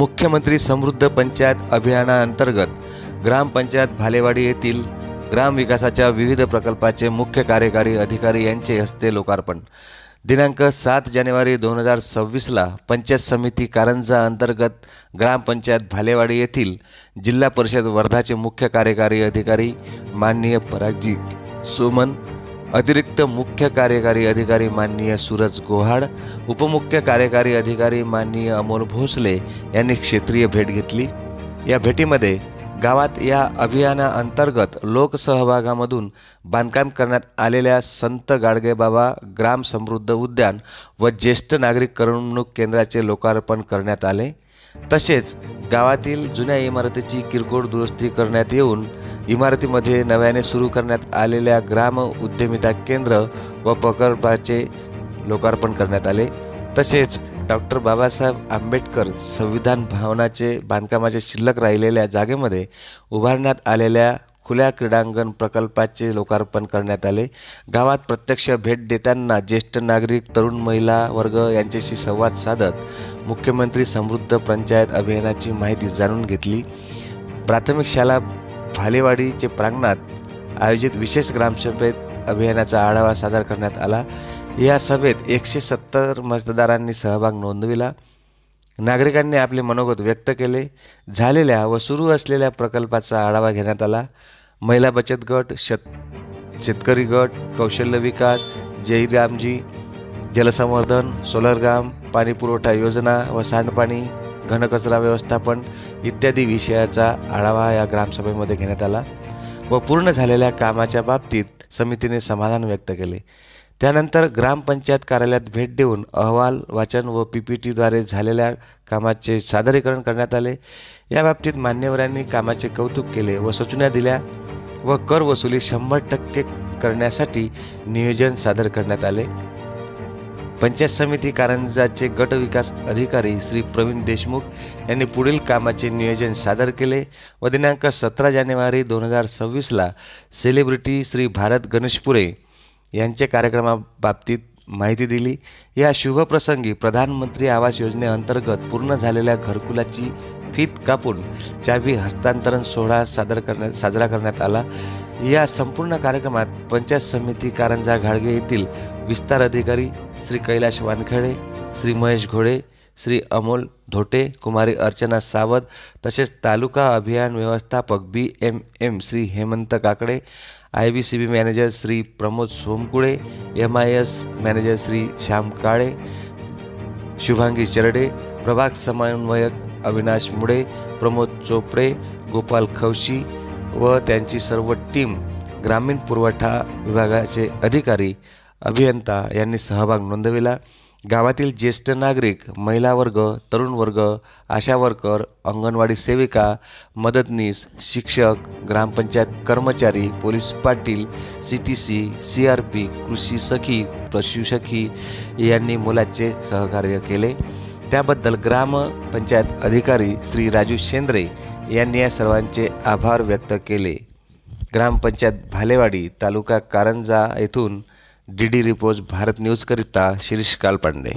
मुख्यमंत्री समृद्ध पंचायत अभियानाअंतर्गत ग्रामपंचायत भालेवाडी येथील ग्रामविकासाच्या विविध प्रकल्पाचे मुख्य कार्यकारी अधिकारी यांचे हस्ते लोकार्पण. दिनांक सात जानेवारी दोन हजार सव्वीसला पंचायत समिती कारंजा अंतर्गत ग्रामपंचायत भालेवाडी येथील जिल्हा परिषद वर्धाचे मुख्य कार्यकारी अधिकारी माननीय परागजी सोमन अतिरिक्त मुख्य कार्यकारी अधिकारी माननीय सूरज गोहाड उपमुख्य कार्यकारी अधिकारी माननीय अमोल भोसले यांनी क्षेत्रीय भेट घेतली. या भेटीमध्ये गावात या अभियानाअंतर्गत लोकसहभागामधून बांधकाम करण्यात आलेल्या संत गाडगेबाबा ग्राम समृद्ध उद्यान व ज्येष्ठ नागरिक करमणूक केंद्राचे लोकार्पण करण्यात आले. तसेच गावातील जुन्या इमारतीची किरकोळ दुरुस्ती करण्यात येऊन इमारतीमध्ये नव्याने सुरू करण्यात आलेल्या ग्राम उद्यमिता केंद्र व प्रकल्पाचे लोकार्पण करण्यात आले. तसेच डॉक्टर बाबासाहेब आंबेडकर संविधान भवनाचे बांधकामाचे शिल्लक राहिलेल्या जागेमध्ये उभारण्यात आलेल्या खुल्या क्रीडांगण प्रकल्पाचे लोकार्पण करण्यात आले. गावात प्रत्यक्ष भेट देताना ज्येष्ठ नागरिक तरुण महिला वर्ग यांच्याशी संवाद साधत मुख्यमंत्री समृद्ध पंचायत अभियानाची माहिती जाणून घेतली. प्राथमिक शाळा भालेवाडीचे प्रांगणात आयोजित विशेष ग्रामसभेत अभियानाचा आढावा सादर करण्यात आला. या सभेत एकशे सत्तर मतदारांनी सहभाग नोंदविला. नागरिकांनी आपले मनोगत व्यक्त केले. झालेल्या व सुरू असलेल्या प्रकल्पाचा आढावा घेण्यात आला. महिला बचत गट शेत शेतकरी गट कौशल्य विकास जयरामजी जलसंवर्धन सोलरगाम पाणीपुरवठा योजना व सांडपाणी घनकचरा व्यवस्थापन इत्यादी विषयाचा आढावा या ग्रामसभेमध्ये घेण्यात आला व पूर्ण झालेल्या कामाच्या बाबतीत समितीने समाधान व्यक्त केले. त्यानंतर ग्रामपंचायत कार्यालयात भेट देऊन अहवाल वाचन व पी पी टीद्वारे झालेल्या कामाचे सादरीकरण करण्यात आले. या बाबतीत मान्यवरांनी कामाचे कौतुक केले व सूचना दिल्या व कर वसुली शंभर टक्के करण्यासाठी नियोजन सादर करण्यात आले. पंचायत समिती कारंजाचे गट विकास अधिकारी श्री प्रवीण देशमुख यांनी पुढील कामाचे नियोजन सादर केले व दिनांक सतरा जानेवारी दोन हजार सव्वीसला सेलिब्रिटी श्री भारत गणेशपुरे यांच्या कार्यक्रमाबाबतीत माहिती दिली. या शुभप्रसंगी प्रधानमंत्री आवास योजनेअंतर्गत पूर्ण झालेल्या घरकुलाची फीत कापून चावी हस्तांतरण सोहळा सादर करण्यात साजरा करण्यात आला. या संपूर्ण कार्यक्रमात पंचायत समिती कारंजा घाडगे येथील विस्तार अधिकारी श्री कैलाश वानखेडे श्री महेश घोडे श्री अमोल धोटे कुमारी अर्चना सावंत तसेच तालुका अभियान व्यवस्थापक B M M Shri Hemant Kakade I B C B manager Shri Pramod Somkule M I S manager Shri Shyam Kale Shubhangi Charde प्रभाग समन्वयक अविनाश मुडे प्रमोद चोपडे गोपाल खवशी व त्यांची सर्व टीम ग्रामीण पुरवठा विभागाचे अधिकारी अभियंता यांनी सहभाग नोंदविला. गावातील ज्येष्ठ नागरिक महिला वर्ग तरुण वर्ग आशा वर्कर अंगणवाडी सेविका मदतनीस शिक्षक ग्रामपंचायत कर्मचारी police Patil C T C C R P कृषी सखी पशुसखी यांनी मुलाचे सहकार्य केले. त्याबद्दल ग्रामपंचायत अधिकारी श्री राजू शेंद्रे यांनी या सर्वांचे आभार व्यक्त केले. ग्रामपंचायत भालेवाडी तालुका कारंजा येथून डी डी रिपोज भारत न्यूजकरिता शिरीष कालपांडे.